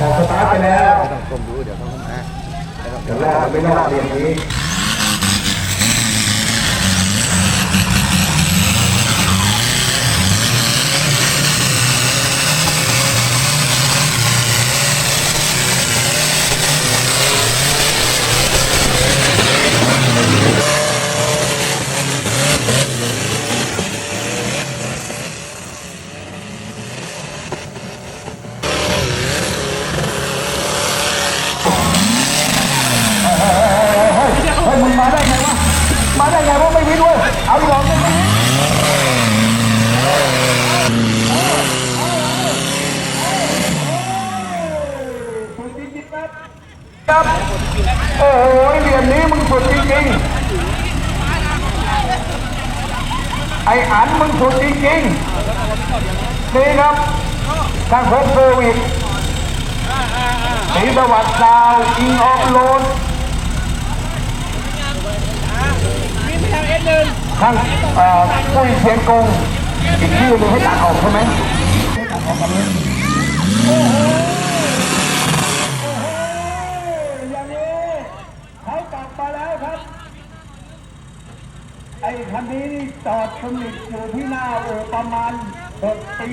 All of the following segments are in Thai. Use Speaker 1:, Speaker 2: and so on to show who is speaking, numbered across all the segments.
Speaker 1: ออกสตาร์ทไปแล้ว
Speaker 2: ไม่ต้องก้มดูเดี๋ยวเขาเข้ามาไม่ต้อง
Speaker 1: เดี๋ยวรอไม่รอเรียนนี้ เฮ้ยมึงมาได้ไงวะ มาได้ไงวะไม่วิน เอาอีกหรอกไม่วินครับ โอ้โหเหรียญนี้มึงสุดจริงๆ ไอ้อันมึงสุดจริงๆ นี่ครับทางโฮมเซอร์วิสศรีสวัสดิ์ดาวอิงออฟโรดข้างเอ่ อปุ้ยเชียงกงอีกชื่อหนึงให้ตัดออกใช่ไหมเขากลับมาแล้วครับไอ้คันนี้นี่จอดสนิทอยู่ที่หน้าโอประมาณหกปี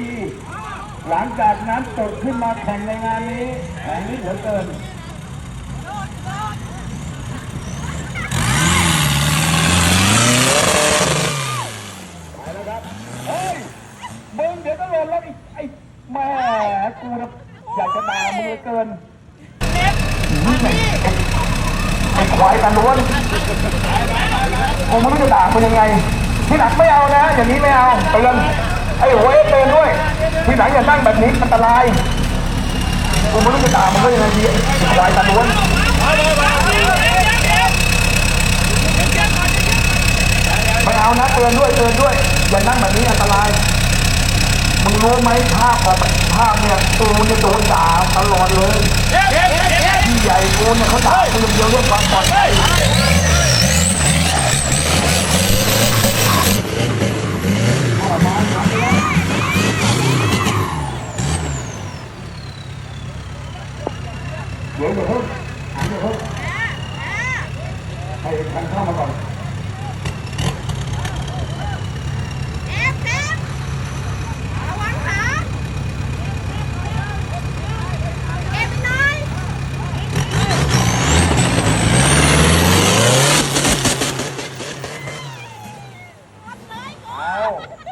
Speaker 1: หลังจากนั้นตกขึ้นมาแข่งในงานนี้แข่งนี้เหลือเกิน ไปแล้วครับ เฮ้ย มึงเดี๋ยวก็หล่นแล้วไอ้ไอ้แม่ กูนะอยากจะด่ามึงเหลือเกินไอ้ควายตาล้วนผมไม่รู้จะด่ามึงยังไง ที่หลังไม่เอานะ อย่างนี้ไม่เอาเตือนไอ้หัวเอฟเตือนด้วย ที่หลังอย่านั่งแบบนี้อันตรายผมไม่รู้จะด่ามึงก็ยังไงดีควายตาล้วนไม่เอานะเตือนด้วยเตือนด้วยอย่านั่งแบบนี้อันตราย มึงรู้ไหมภาพแบบภาพเนี่ยกูจะโดนด่าตลอดเลยพี่ใหญ่กูเนี่ยเขาด่ากูอย่างเดียวเรื่องความปลอดภัยเดี๋ยวเดี๋ยวเพิ่งเดี๋ยวเพิ่งให้คันเข้ามาก่อน 어.